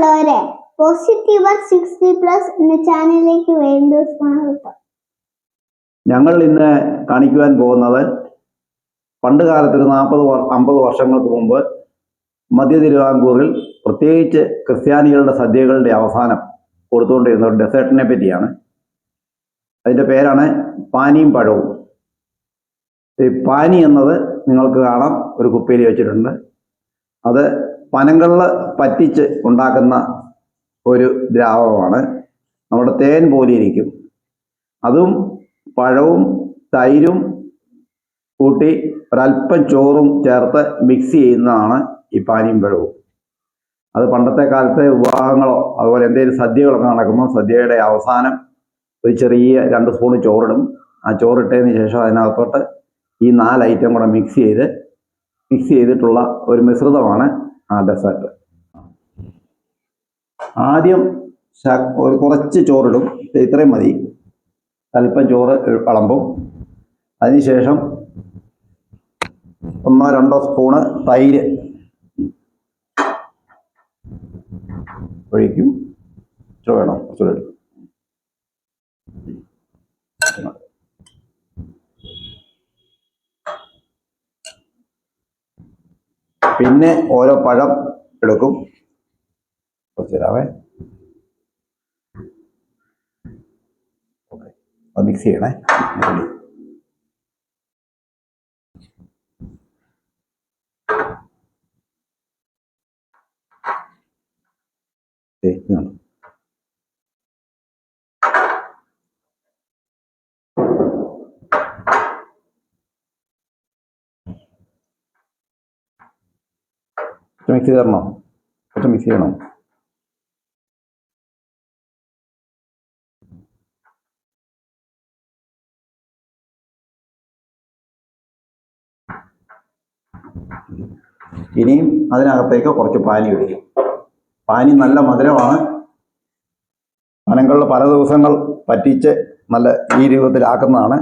പ്രിയമുള്ളവരെ positive sixty plus എന്ന ചാനലിലേക്ക് വീണ്ടും സ്വാഗതം. ഞങ്ങൾ ഇന്ന് കാണിക്കുവാൻ പോകുന്നത് പണ്ട് കാലത്ത് ഒരു നാൽപ്പത് അമ്പത് വർഷങ്ങൾക്ക് മുമ്പ് മധ്യ തിരുവിതാംകൂറിൽ പ്രത്യേകിച്ച് ക്രിസ്ത്യാനികളുടെ സദ്യകളുടെ അവസാനം കൊടുത്തുകൊണ്ടിരുന്ന ഒരു ഡെസേർട്ടിനെ പറ്റിയാണ്. അതിന്റെ പേരാണ് പാനിയും പഴവും. ഈ പാനി എന്നത് നിങ്ങൾക്ക് കാണാം ഒരു കുപ്പിയിൽ വെച്ചിട്ടുണ്ട്. അത് പനങ്കള്ള് പറ്റിച്ച് ഉണ്ടാക്കുന്ന ഒരു ദ്രാവകമാണ്. നമ്മുടെ തേൻ പോലെ ഇരിക്കും അതും പഴവും തൈരും കൂട്ടി ഒരല്പം ചോറും ചേർത്ത് മിക്സ് ചെയ്യുന്നതാണ് ഈ പാനിയും പഴവും അത് പണ്ടത്തെ കാലത്തെ വിവാഹങ്ങളോ അതുപോലെ എന്തെങ്കിലും സദ്യകളൊക്കെ നടക്കുമ്പോൾ സദ്യയുടെ അവസാനം ഒരു ചെറിയ രണ്ട് സ്പൂൺ ചോറിടും. ആ ചോറിട്ടതിന് ശേഷം അതിനകത്തോട്ട് ഈ നാല് ഐറ്റം കൂടെ മിക്സ് ചെയ്ത് മിക്സ് ചെയ്തിട്ടുള്ള ഒരു മിശ്രിതമാണ് ആ ഡെസേർട്ട് ആദ്യം ഒരു കുറച്ച് ചോറിടും. ഇത് ഇത്രയും മതി. അല്പം ചോറ് വിളമ്പും അതിനുശേഷം ഒന്നോ രണ്ടോ സ്പൂണ് തൈര് ഒഴിക്കും. ഇച്ചിരി വേണം. ഇച്ചിരി എടുക്കും പിന്നെ ഓരോ പഴം എടുക്കും. കുറച്ച് തരാവേ ഓക്കെ അത് മിക്സ് ചെയ്യണേ. റെഡി ദേ, മിക്സ് ചെയ്ത് തരണോ കുറച്ച് മിക്സ് ചെയ്യണോ. ഇനിയും അതിനകത്തേക്ക് കുറച്ച് പാനി ഒഴിക്കും. പാനി നല്ല മധുരമാണ്. മനങ്ങളിൽ പല ദിവസങ്ങൾ പറ്റിച്ച് നല്ല ഈ രൂപത്തിലാക്കുന്നതാണ്.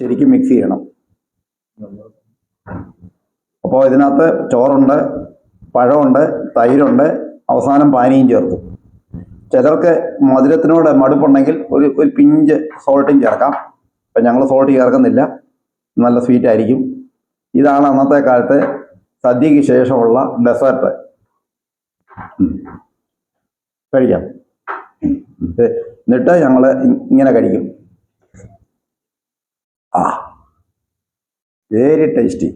ശരിക്കും മിക്സ് ചെയ്യണം. അപ്പോൾ ഇതിനകത്ത് ചോറുണ്ട് പഴമുണ്ട് തൈരുണ്ട് അവസാനം പാനിയും ചേർക്കും. ചിലർക്ക് മധുരത്തിനോട് മടുപ്പുണ്ടെങ്കിൽ ഒരു ഒരു പിഞ്ച് സോൾട്ടും ചേർക്കാം. അപ്പം ഞങ്ങൾ സോൾട്ട് ചേർക്കുന്നില്ല. നല്ല സ്വീറ്റ് ആയിരിക്കും. ഇതാണ് അന്നത്തെ കാലത്ത് സദ്യക്ക് ശേഷമുള്ള ഡെസേർട്ട് കഴിക്കാം. എന്നിട്ട് ഞങ്ങൾ ഇങ്ങനെ കഴിക്കും. ആ. Very tasty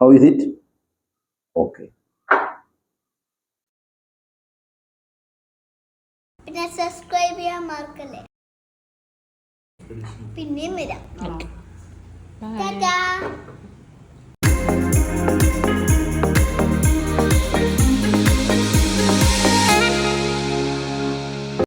how is it okay പിന്നെ സബ്സ്ക്രൈബ് ചെയ്യാൻ മറക്കല്ലേ? പിന്നെയും വരാം. ടാറ്റാ